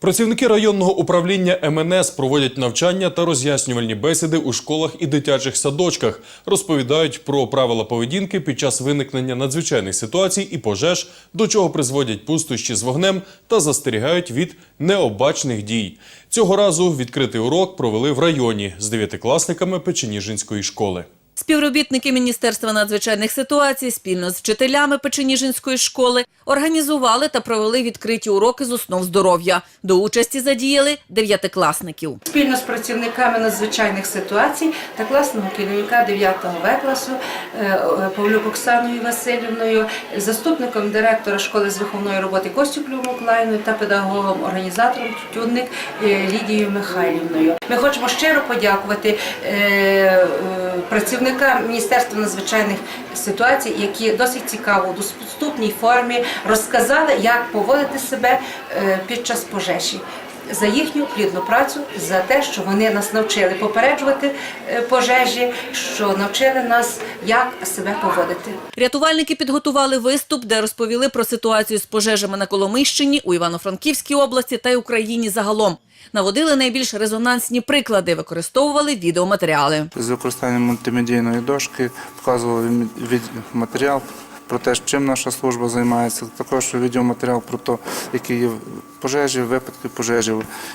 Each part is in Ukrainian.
Працівники районного управління МНС проводять навчання та роз'яснювальні бесіди у школах і дитячих садочках. Розповідають про правила поведінки під час виникнення надзвичайних ситуацій і пожеж, до чого призводять пустощі з вогнем та застерігають від необачних дій. Цього разу відкритий урок провели в районі з дев'ятикласниками Печеніжинської школи. Співробітники Міністерства надзвичайних ситуацій спільно з вчителями Печеніжинської школи організували та провели відкриті уроки з основ здоров'я. До участі задіяли дев'ятикласників. Спільно з працівниками надзвичайних ситуацій та класного керівника 9 В класу е, е, Павлюк Оксаною Васильівною, заступником директора школи з виховної роботи Костюклю Миколаївною та педагогом організатором Тютюнник е, Лідією Михайлівною. Ми хочемо щиро подякувати е, працівникам Міністерства надзвичайних ситуацій, які досить цікаво доступній формі розказали, як поводити себе е, під час пожежі за їхню плідну працю, за те, що вони нас навчили попереджувати е, пожежі, що навчили нас, як себе поводити. Рятувальники підготували виступ, де розповіли про ситуацію з пожежами на Коломийщині, у Івано-Франківській області та й Україні загалом. Наводили найбільш резонансні приклади, використовували відеоматеріали. з використанням мультимедійної дошки, показували від- матеріал про те, чим наша служба займається. Також відеоматеріал про те, які є пожежі, випадки пожежі.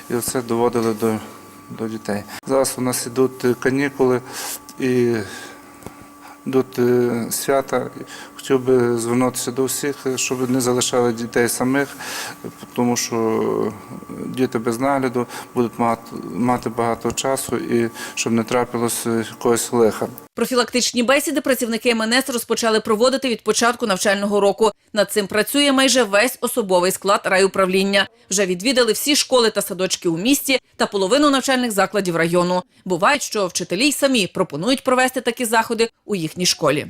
І це доводили до, до дітей. Зараз у нас ідуть канікули і йдуть е, свята. Хотів би звернутися до всіх, щоб не залишали дітей самих, тому що діти без нагляду будуть мати, багато часу і щоб не трапилось якогось лиха. Профілактичні бесіди працівники МНС розпочали проводити від початку навчального року. Над цим працює майже весь особовий склад райуправління. Вже відвідали всі школи та садочки у місті та половину навчальних закладів району. Бувають, що вчителі й самі пропонують провести такі заходи у їхній школі.